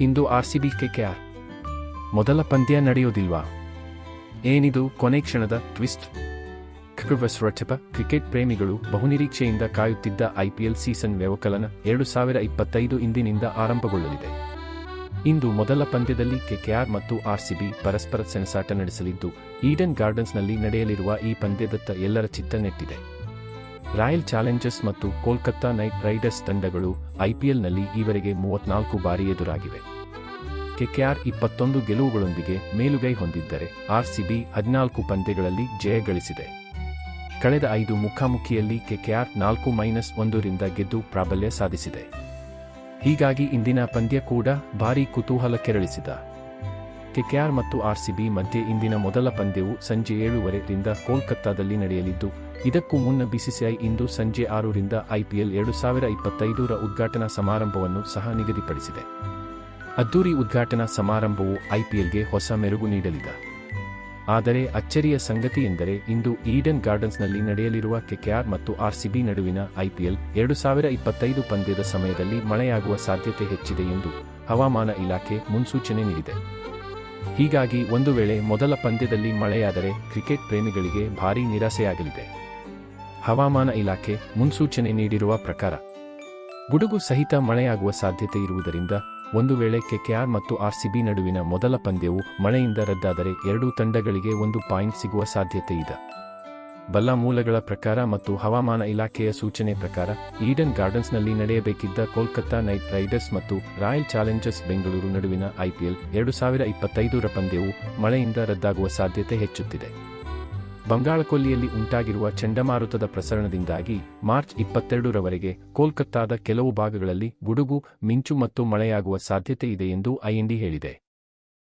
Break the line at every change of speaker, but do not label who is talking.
ಇಂದು RCB KKR ಮೊದಲ ಪಂದ್ಯ ನಡೆಯೋದಿಲ್ವಾ ಏನಿದು ಕೊನೆ ಕ್ಷಣದ ಟ್ವಿಸ್ಟ್? ಕ್ರಿವಸ್ರಟಪ ಕ್ರಿಕೆಟ್ ಪ್ರೇಮಿಗಳು ಬಹುನಿರೀಕ್ಷೆಯಿಂದ ಕಾಯುತ್ತಿದ್ದ ಐಪಿಎಲ್ ಸೀಸನ್ ವ್ಯವಕಲನ ಎರಡು ಸಾವಿರ ಇಪ್ಪತ್ತೈದು ಇಂದಿನಿಂದ ಆರಂಭಗೊಳ್ಳಲಿದೆ. ಇಂದು ಮೊದಲ ಪಂದ್ಯದಲ್ಲಿ ಕೆಕೆಆರ್ ಮತ್ತು ಆರ್ಸಿಬಿ ಪರಸ್ಪರ ಸೆಣಸಾಟ ನಡೆಸಲಿದ್ದು, ಈಡನ್ ಗಾರ್ಡನ್ಸ್ನಲ್ಲಿ ನಡೆಯಲಿರುವ ಈ ಪಂದ್ಯದತ್ತ ಎಲ್ಲರ ಚಿತ್ತ ನೆಟ್ಟಿದೆ. ರಾಯಲ್ ಚಾಲೆಂಜರ್ಸ್ ಮತ್ತು ಕೋಲ್ಕತ್ತಾ ನೈಟ್ ರೈಡರ್ಸ್ ತಂಡಗಳು ಐಪಿಎಲ್ನಲ್ಲಿ ಈವರೆಗೆ ಮೂವತ್ನಾಲ್ಕು ಬಾರಿ ಎದುರಾಗಿವೆ. ಕೆಕೆಆರ್ ಇಪ್ಪತ್ತೊಂದು ಗೆಲುವುಗಳೊಂದಿಗೆ ಮೇಲುಗೈ ಹೊಂದಿದ್ದರೆ ಆರ್ಸಿಬಿ ಹದಿನಾಲ್ಕು ಪಂದ್ಯಗಳಲ್ಲಿ ಜಯ ಗಳಿಸಿದೆ. ಕಳೆದ ಐದು ಮುಖಾಮುಖಿಯಲ್ಲಿ ಕೆಕೆಆರ್ ನಾಲ್ಕು ಮೈನಸ್ ಒಂದರಿಂದ ಗೆದ್ದು ಪ್ರಾಬಲ್ಯ ಸಾಧಿಸಿದೆ. ಹೀಗಾಗಿ ಇಂದಿನ ಪಂದ್ಯ ಕೂಡ ಭಾರೀ ಕುತೂಹಲ ಕೆರಳಿಸಿದ. ಕೆಕೆಆರ್ ಮತ್ತು ಆರ್ಸಿಬಿ ಮಧ್ಯೆ ಇಂದಿನ ಮೊದಲ ಪಂದ್ಯವು ಸಂಜೆ ಏಳುವರೆಯಿಂದ ಕೋಲ್ಕತ್ತಾದಲ್ಲಿ ನಡೆಯಲಿದ್ದು, ಇದಕ್ಕೂ ಮುನ್ನ ಬಿಸಿಸಿಐ ಇಂದು ಸಂಜೆ ಆರರಿಂದ ಐಪಿಎಲ್ ಎರಡು ಸಾವಿರ ಇಪ್ಪತ್ತೈದರ ಉದ್ಘಾಟನಾ ಸಮಾರಂಭವನ್ನು ಸಹ ನಿಗದಿಪಡಿಸಿದೆ. ಅದ್ದೂರಿ ಉದ್ಘಾಟನಾ ಸಮಾರಂಭವು ಐಪಿಎಲ್ಗೆ ಹೊಸ ಮೆರುಗು ನೀಡಲಿದೆ. ಆದರೆ ಅಚ್ಚರಿಯ ಸಂಗತಿ ಎಂದರೆ, ಇಂದು ಈಡನ್ ಗಾರ್ಡನ್ಸ್ನಲ್ಲಿ ನಡೆಯಲಿರುವ ಕೆಕೆಆರ್ ಮತ್ತು ಆರ್ಸಿಬಿ ನಡುವಿನ ಐಪಿಎಲ್ ಎರಡು ಸಾವಿರ ಇಪ್ಪತ್ತೈದು ಪಂದ್ಯದ ಸಮಯದಲ್ಲಿ ಮಳೆಯಾಗುವ ಸಾಧ್ಯತೆ ಹೆಚ್ಚಿದೆ ಎಂದು ಹವಾಮಾನ ಇಲಾಖೆ ಮುನ್ಸೂಚನೆ ನೀಡಿದೆ. ಹೀಗಾಗಿ ಒಂದು ವೇಳೆ ಮೊದಲ ಪಂದ್ಯದಲ್ಲಿ ಮಳೆಯಾದರೆ ಕ್ರಿಕೆಟ್ ಪ್ರೇಮಿಗಳಿಗೆ ಭಾರೀ ನಿರಾಸೆಯಾಗಲಿದೆ. ಹವಾಮಾನ ಇಲಾಖೆ ಮುನ್ಸೂಚನೆ ನೀಡಿರುವ ಪ್ರಕಾರ, ಗುಡುಗು ಸಹಿತ ಮಳೆಯಾಗುವ ಸಾಧ್ಯತೆ ಇರುವುದರಿಂದ ಒಂದು ವೇಳೆ ಕೆಕೆಆರ್ ಮತ್ತು ಆರ್ಸಿಬಿ ನಡುವಿನ ಮೊದಲ ಪಂದ್ಯವು ಮಳೆಯಿಂದ ರದ್ದಾದರೆ ಎರಡೂ ತಂಡಗಳಿಗೆ ಒಂದು ಪಾಯಿಂಟ್ ಸಿಗುವ ಸಾಧ್ಯತೆ ಇದೆ. ಬಲ್ಲ ಮೂಲಗಳ ಪ್ರಕಾರ ಮತ್ತು ಹವಾಮಾನ ಇಲಾಖೆಯ ಸೂಚನೆ ಪ್ರಕಾರ, ಈಡನ್ ಗಾರ್ಡನ್ಸ್ನಲ್ಲಿ ನಡೆಯಬೇಕಿದ್ದ ಕೋಲ್ಕತ್ತಾ ನೈಟ್ ರೈಡರ್ಸ್ ಮತ್ತು ರಾಯಲ್ ಚಾಲೆಂಜರ್ಸ್ ಬೆಂಗಳೂರು ನಡುವಿನ ಐಪಿಎಲ್ ಎರಡು ಸಾವಿರ ಇಪ್ಪತ್ತೈದರ ಪಂದ್ಯವು ಮಳೆಯಿಂದ ರದ್ದಾಗುವ ಸಾಧ್ಯತೆ ಹೆಚ್ಚುತ್ತಿದೆ. ಬಂಗಾಳಕೊಲ್ಲಿಯಲ್ಲಿ ಉಂಟಾಗಿರುವ ಚಂಡಮಾರುತದ ಪ್ರಸರಣದಿಂದಾಗಿ ಮಾರ್ಚ್ ಇಪ್ಪತ್ತೆರಡರವರೆಗೆ ಕೋಲ್ಕತ್ತಾದ ಕೆಲವು ಭಾಗಗಳಲ್ಲಿ ಗುಡುಗು, ಮಿಂಚು ಮತ್ತು ಮಳೆಯಾಗುವ ಸಾಧ್ಯತೆ ಇದೆ ಎಂದು ಐಎನ್ಡಿ ಹೇಳಿದೆ.